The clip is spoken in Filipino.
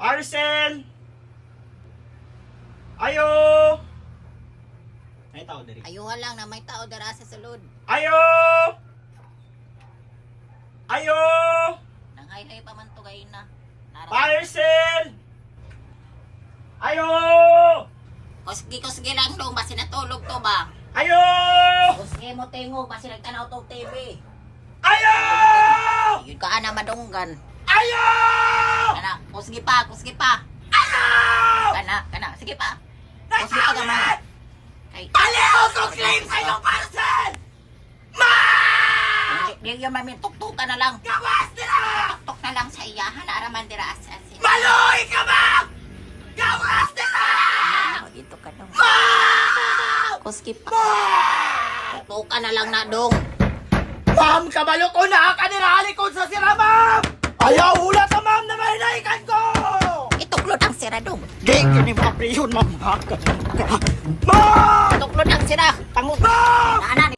Parcel! Ayo! May tao diri. Ayuhan lang na may tao dara sa sulod. Ayo! Ayo! Nanghay-hay pa man to gayon na. Nara. Parcel! Ayo! Kusgi-kusgi lang dong basi natulog to ba? Ayo! Kusgi mo tingog basi nagtanaw tong TV. Ayo! Yun ka ana madunggan. Ayo! Kana, kusgi pa, kusgi pa. Ayo! Kana, kana, sige pa. Kusgi pa gamay. Ay, Paliho ko claim sa iyong parcel! Ma! di di yung mamin tuktukan na lang. Gawas nila! Tuktok na lang sa iyahan araman dira asasin. Maloy ka ba? Gawas nila! Oh, dito ka dong. Ma! Kusgi pa. Ma! Tuktukan na lang na dong. Ma'am, kabalo ko na kanirali ko sa sira, ma'am! Sira dong. Di ka ni mga prihon, ma'am. Ma'am! Tuklod ang sira. Pangut. Ma'am! Naanan